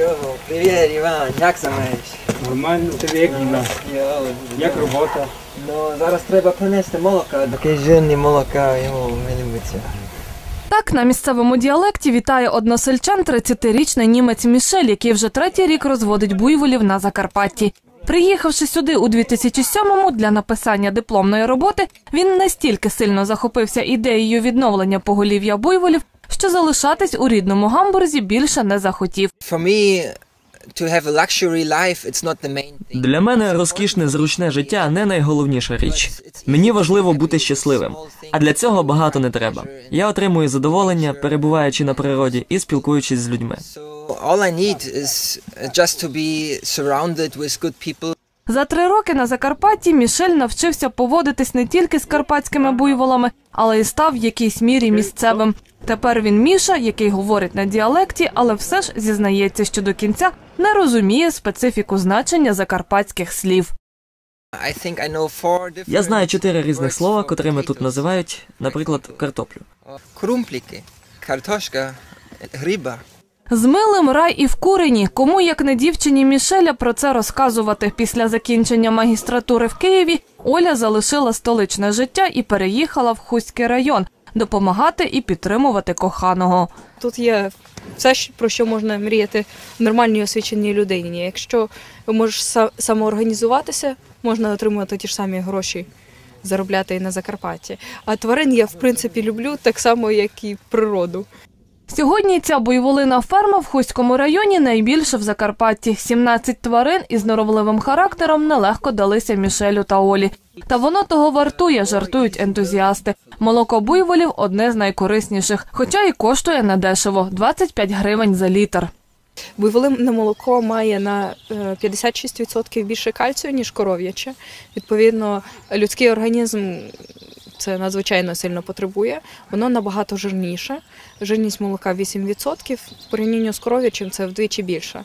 Йо, привіт, Іван, як се? Нормально тобі як? Йо, Як робота? ну зараз треба принести молока, таке жирне молока, йому не любиться. Так на місцевому діалекті вітає односельчан 30-річний німець Мішель, який вже третій рік розводить буйволів на Закарпатті. Приїхавши сюди у 2007-му для написання дипломної роботи, він настільки сильно захопився ідеєю відновлення поголів'я буйволів, що залишатись у рідному гамбурзі більше не захотів. Для мене розкішне зручне життя не найголовніша річ. Мені важливо бути щасливим, а для цього багато не треба. Я отримую задоволення, перебуваючи на природі і спілкуючись з людьми. All I need is uh, just to be surrounded with good people. За три роки на Закарпатті Мішель навчився поводитись не тільки з карпатськими буйволами, але й став в якійсь мірі місцевим. Тепер він Міша, який говорить на діалекті, але все ж зізнається, що до кінця не розуміє специфіку значення закарпатських слів. I think I know four different Я знаю чотири різних слова, котрими тут називають, наприклад, картоплю. Крумпліки, картошка, гриба. З милим рай і в курені. Кому як не дівчині Мішеля про це розказувати після закінчення магістратури в Києві, Оля залишила столичне життя і переїхала в Хуський район допомагати і підтримувати коханого. Тут є все, про що можна мріяти нормальній освіченій людині. Якщо можеш са- самоорганізуватися, можна отримувати ті ж самі гроші, заробляти і на Закарпатті. А тварин я в принципі люблю так само, як і природу. Сьогодні ця буйволина ферма в Хуському районі найбільша в Закарпатті. 17 тварин із норовливим характером нелегко далися Мішелю та Олі. Та воно того вартує, жартують ентузіасти. Молоко буйволів одне з найкорисніших, хоча і коштує недешево – 25 гривень за літр. Буйволине молоко має на е, 56% більше кальцію, ніж коров'яче. Відповідно, людський організм це надзвичайно сильно потребує. Воно набагато жирніше. Жирність молока 8%, в порівнянні з коров'ячим це вдвічі більше.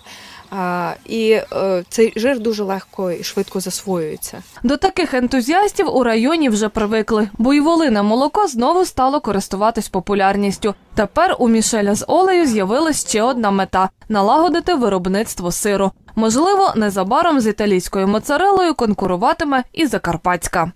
А, і е, цей жир дуже легко і швидко засвоюється. До таких ентузіастів у районі вже привикли. Буйволине молоко знову стало користуватись популярністю. Тепер у Мішеля з Олею з'явилась ще одна мета – налагодити виробництво сиру. Можливо, незабаром з італійською моцарелою конкуруватиме і закарпатська.